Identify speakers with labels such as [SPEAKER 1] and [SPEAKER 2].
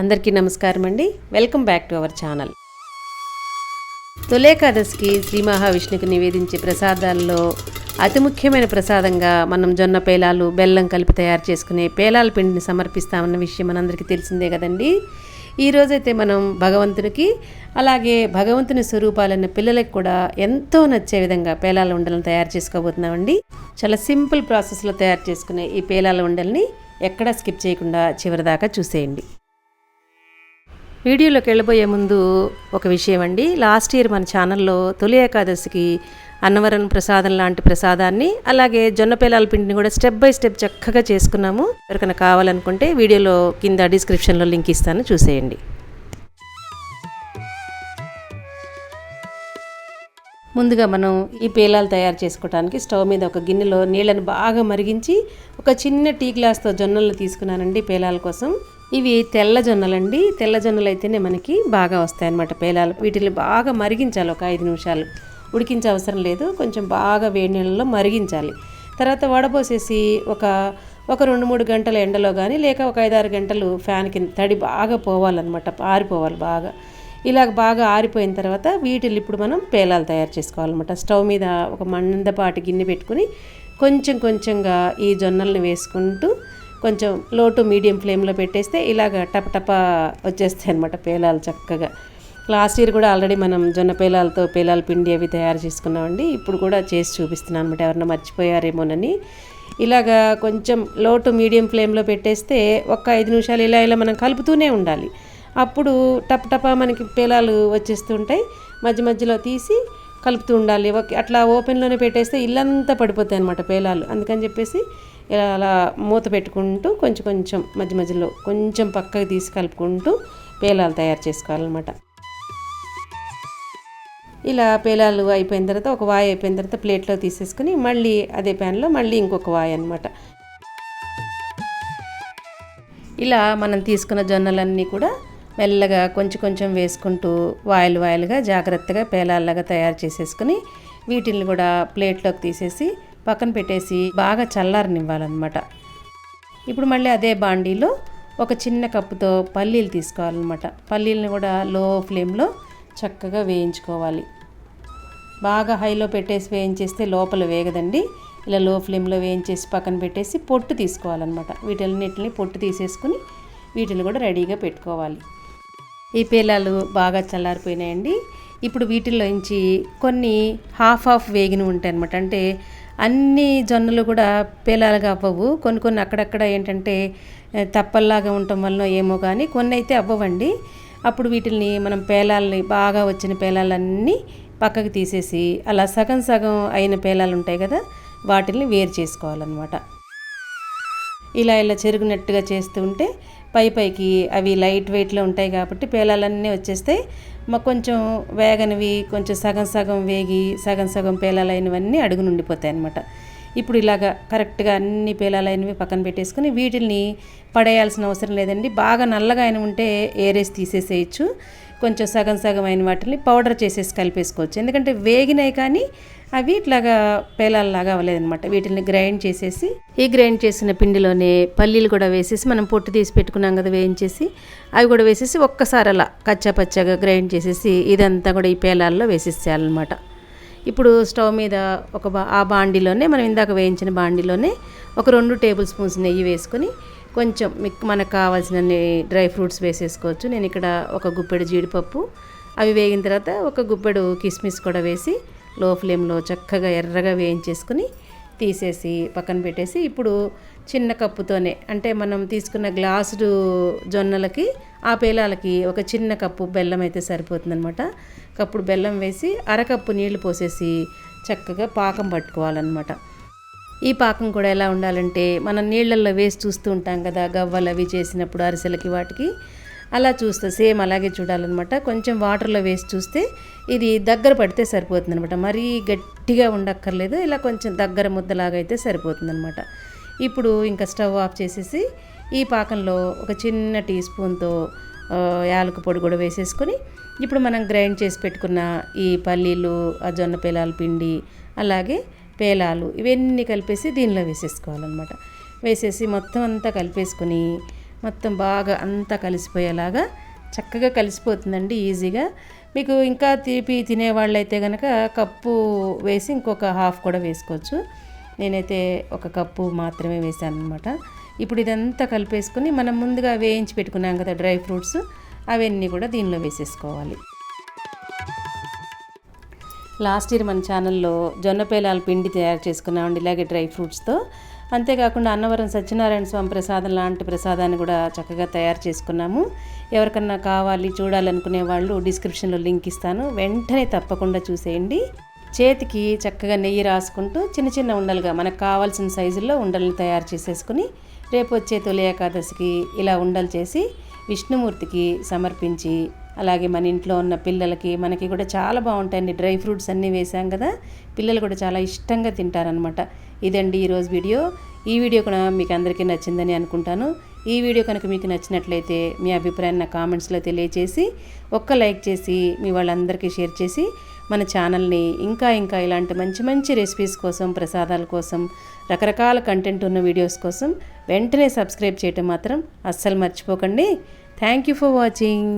[SPEAKER 1] అందరికీ నమస్కారం అండి. Welcome back to our channel. తొలేకాదశికి Shri మహావిష్ణుకు నివేదించే ప్రసాదాల్లో అతి ముఖ్యమైన ప్రసాదంగా మనం జొన్న పేలాలు బెల్లం కలిపి తయారు చేసుకునే పేలాల పిండిని సమర్పిస్తామన్న విషయం మనందరికీ తెలిసిందే కదండి. ఈరోజైతే మనం భగవంతునికి అలాగే భగవంతుని స్వరూపాలన్న పిల్లలకు కూడా ఎంతో నచ్చే విధంగా పేలాల ఉండలను తయారు చేసుకోబోతున్నామండి. చాలా సింపుల్ ప్రాసెస్లో తయారు చేసుకునే ఈ పేలాల ఉండల్ని ఎక్కడా స్కిప్ చేయకుండా చివరిదాకా చూసేయండి. వీడియోలోకి వెళ్ళబోయే ముందు ఒక విషయం అండి. లాస్ట్ ఇయర్ మన ఛానల్లో తొలి ఏకాదశికి అన్నవరం ప్రసాదం లాంటి ప్రసాదాన్ని అలాగే జొన్న పేలాల పిండిని కూడా స్టెప్ బై స్టెప్ చక్కగా చేసుకున్నాము. ఎవరికైనా కావాలనుకుంటే వీడియోలో కింద డిస్క్రిప్షన్లో లింక్ ఇస్తాను చూసేయండి. ముందుగా మనం ఈ పేలాలు తయారు చేసుకోవడానికి స్టవ్ మీద ఒక గిన్నెలో నీళ్ళని బాగా మరిగించి ఒక చిన్న టీ గ్లాస్తో జొన్నలు తీసుకున్నానండి పేలాల కోసం. ఇవి తెల్ల జొన్నలండి. తెల్ల జొన్నలు అయితేనే మనకి బాగా వస్తాయన్నమాట పేలాలు. వీటిని బాగా మరిగించాలి ఒక ఐదు నిమిషాలు. ఉడికించే అవసరం లేదు. కొంచెం బాగా వేడి నీళ్ళలో మరిగించాలి. తర్వాత వడపోసేసి ఒక ఒక రెండు మూడు గంటల ఎండలో కానీ లేక ఒక ఐదారు గంటలు ఫ్యాన్ కింద తడి బాగా పోవాలన్నమాట. ఆరిపోవాలి బాగా. ఇలాగ బాగా ఆరిపోయిన తర్వాత వీటిని ఇప్పుడు మనం పేలాలు తయారు చేసుకోవాలన్నమాట. స్టవ్ మీద ఒక మందపాటి గిన్నె పెట్టుకుని కొంచెం కొంచెంగా ఈ జొన్నల్ని వేసుకుంటూ కొంచెం లో టు మీడియం ఫ్లేమ్లో పెట్టేస్తే ఇలాగ టపటప వచ్చేస్తాయి అనమాట పేలాలు చక్కగా. లాస్ట్ ఇయర్ కూడా ఆల్రెడీ మనం జొన్న పేలాలతో పేలాల పిండి అవి తయారు చేసుకున్నామండి. ఇప్పుడు కూడా చేసి చూపిస్తున్నాను అనమాట ఎవరన్నా మర్చిపోయారేమోనని. ఇలాగా కొంచెం లో టు మీడియం ఫ్లేమ్లో పెట్టేస్తే ఒక ఐదు నిమిషాలు ఇలా ఇలా మనం కలుపుతూనే ఉండాలి. అప్పుడు టప్ టపా మనకి పేలాలు వచ్చేస్తుంటాయి. మధ్య మధ్యలో తీసి కలుపుతూ ఉండాలి. ఓకే అట్లా ఓపెన్లోనే పెట్టేస్తే ఇల్లంతా పడిపోతాయి అనమాట పేలాలు. అందుకని చెప్పేసి ఇలా అలా మూత పెట్టుకుంటూ కొంచెం కొంచెం మధ్య మధ్యలో కొంచెం పక్కకి తీసి కలుపుకుంటూ పేలాలు తయారు చేసుకోవాలన్నమాట. ఇలా పేలాలు అయిపోయిన తర్వాత ఒక వాయి అయిపోయిన తర్వాత ప్లేట్లో తీసేసుకుని మళ్ళీ అదే ప్యాన్లో మళ్ళీ ఇంకొక వాయి అనమాట ఇలా మనం తీసుకున్న జొన్నలన్నీ కూడా మెల్లగా కొంచెం కొంచెం వేసుకుంటూ వాయిల్ వాయిల్గా జాగ్రత్తగా పేలాల్లాగా తయారు చేసేసుకుని వీటిని కూడా ప్లేట్లోకి తీసేసి పక్కన పెట్టేసి బాగా చల్లారనివ్వాలన్నమాట. ఇప్పుడు మళ్ళీ అదే బాండీలో ఒక చిన్న కప్పుతో పల్లీలు తీసుకోవాలన్నమాట. పల్లీలను కూడా లో ఫ్లేమ్లో చక్కగా వేయించుకోవాలి. బాగా హైలో పెట్టేసి వేయించేస్తే లోపల వేగదండి. ఇలా లో ఫ్లేమ్లో వేయించేసి పక్కన పెట్టేసి పొట్టు తీసుకోవాలన్నమాట. వీటన్నిటిని పొట్టు తీసేసుకుని వీటిని కూడా రెడీగా పెట్టుకోవాలి. ఈ పేలాలు బాగా చల్లారిపోయినాయండి. ఇప్పుడు వీటిలోంచి కొన్ని హాఫ్ హాఫ్ వేగిన ఉంటాయి అనమాట అంటే అన్ని జొన్నలు కూడా పేలాలుగా అవ్వవు. కొన్ని కొన్ని అక్కడక్కడ ఏంటంటే తప్పల్లాగా ఉండటం వల్ల ఏమో కానీ కొన్ని అయితే అవ్వవండి. అప్పుడు వీటిని మనం పేలాలని బాగా వచ్చిన పేలాలన్నీ పక్కకు తీసేసి అలా సగం సగం అయిన పేలాలు ఉంటాయి కదా వాటిని వేరు చేసుకోవాలన్నమాట. ఇలా ఇలా చెరుగునట్టుగా చేస్తుంటే పై పైకి అవి లైట్ వెయిట్లో ఉంటాయి కాబట్టి పేలాలన్నీ వచ్చేస్తాయి కొంచెం వేగనివి కొంచెం సగం సగం వేగి సగం సగం పేలాలైనవన్నీ అడుగు నుండిపోతాయి అనమాట ఇప్పుడు ఇలాగా కరెక్ట్గా అన్ని పేలాలైనవి పక్కన పెట్టేసుకుని వీటిని పడేయాల్సిన అవసరం లేదండి. బాగా నల్లగా అయిన ఉంటే ఏరేసి తీసేసేయచ్చు. కొంచెం సగం సగం అయిన వాటిని పౌడర్ చేసేసి కలిపేసుకోవచ్చు. ఎందుకంటే వేగినాయి కానీ అవి ఇట్లాగా పేలాల్లాగా అవ్వలేదన్నమాట. వీటిని గ్రైండ్ చేసేసి ఈ గ్రైండ్ చేసిన పిండిలోనే పల్లీలు కూడా వేసేసి మనం పొట్టు తీసి పెట్టుకున్నాం కదా వేయించేసి అవి కూడా వేసేసి ఒక్కసారి అలా కచ్చా పచ్చగా గ్రైండ్ చేసేసి ఇదంతా కూడా ఈ పేలాల్లో వేసేసేయాలన్నమాట. ఇప్పుడు స్టవ్ మీద ఒక బా ఆ బాండిలోనే మనం ఇందాక వేయించిన బాండిలోనే ఒక రెండు టేబుల్ స్పూన్స్ నెయ్యి వేసుకొని కొంచెం మీకు మనకు కావాల్సిన డ్రై ఫ్రూట్స్ వేసేసుకోవచ్చు. నేను ఇక్కడ ఒక గుప్పెడు జీడిపప్పు అవి వేగిన తర్వాత ఒక గుప్పెడు కిస్మిస్ కూడా వేసి లో ఫ్లేమ్లో చక్కగా ఎర్రగా వేయించేసుకుని తీసేసి పక్కన పెట్టేసి ఇప్పుడు చిన్న కప్పుతోనే అంటే మనం తీసుకున్న గ్లాసుడు జొన్నలకి ఆ పేలాలకి ఒక చిన్న కప్పు బెల్లం అయితే సరిపోతుందనమాట కప్పుడు బెల్లం వేసి అరకప్పు నీళ్ళు పోసేసి చక్కగా పాకం పట్టుకోవాలన్నమాట. ఈ పాకం కూడా ఎలా ఉండాలంటే మనం నీళ్ళల్లో వేసి చూస్తూ ఉంటాం కదా గవ్వలు అవి చేసినప్పుడు అరిసెలకి వాటికి. అలా చూస్తే సేమ్ అలాగే చూడాలన్నమాట. కొంచెం వాటర్లో వేసి చూస్తే ఇది దగ్గర పడితే సరిపోతుంది అనమాట మరీ గట్టిగా ఉండక్కర్లేదు ఇలా కొంచెం దగ్గర ముద్దలాగా అయితే సరిపోతుంది అనమాట ఇప్పుడు ఇంకా స్టవ్ ఆఫ్ చేసేసి ఈ పాకంలో ఒక చిన్న టీ స్పూన్తో యాలక పొడి కూడా వేసేసుకొని ఇప్పుడు మనం గ్రైండ్ చేసి పెట్టుకున్న ఈ పల్లీలు ఆ జొన్న పేలాల పిండి అలాగే పేలాలు ఇవన్నీ కలిపేసి దీనిలో వేసేసుకోవాలన్నమాట. వేసేసి మొత్తం అంతా కలిపేసుకొని మొత్తం బాగా అంతా కలిసిపోయేలాగా చక్కగా కలిసిపోతుందండి ఈజీగా. మీకు ఇంకా తీపి తినేవాళ్ళైతే కనుక కప్పు వేసి ఇంకొక హాఫ్ కూడా వేసుకోవచ్చు. నేనైతే ఒక కప్పు మాత్రమే వేసాను అనమాట ఇప్పుడు ఇదంతా కలిపేసుకొని మనం ముందుగా వేయించి పెట్టుకున్నాం కదా డ్రై ఫ్రూట్స్ అవన్నీ కూడా దీనిలో వేసేసుకోవాలి. లాస్ట్ ఇయర్ మన ఛానల్లో జొన్న పేలాల పిండి తయారు చేసుకున్నామండి ఇలాగే డ్రై ఫ్రూట్స్తో. అంతేకాకుండా అన్నవరం సత్యనారాయణ స్వామి ప్రసాదం లాంటి ప్రసాదాన్ని కూడా చక్కగా తయారు చేసుకున్నాము. ఎవరికన్నా కావాలి చూడాలనుకునే వాళ్ళు డిస్క్రిప్షన్లో లింక్ ఇస్తాను. వెంటనే తప్పకుండా చూసేయండి. చేతికి చక్కగా నెయ్యి రాసుకుంటూ చిన్న చిన్న ఉండలుగా మనకు కావాల్సిన సైజుల్లో ఉండలను తయారు చేసేసుకుని రేపు వచ్చే తొలి ఏకాదశికి ఇలా ఉండలు చేసి విష్ణుమూర్తికి సమర్పించి అలాగే మన ఇంట్లో ఉన్న పిల్లలకి మనకి కూడా చాలా బాగుంటాయండి. డ్రై ఫ్రూట్స్ అన్నీ వేసాం కదా పిల్లలు కూడా చాలా ఇష్టంగా తింటారనమాట ఇదండి ఈరోజు వీడియో. ఈ వీడియో కూడా మీకు అందరికీ నచ్చిందని అనుకుంటాను. ఈ వీడియో కనుక మీకు నచ్చినట్లయితే మీ అభిప్రాయాన్ని నా కామెంట్స్లో తెలియచేసి ఒక్క లైక్ చేసి మీ వాళ్ళందరికీ షేర్ చేసి మన ఛానల్ని ఇంకా ఇంకా ఇలాంటి మంచి మంచి రెసిపీస్ కోసం ప్రసాదాల కోసం రకరకాల కంటెంట్ ఉన్న వీడియోస్ కోసం వెంటనే సబ్స్క్రైబ్ చేయటం మాత్రం అస్సలు మర్చిపోకండి. Thank you for watching.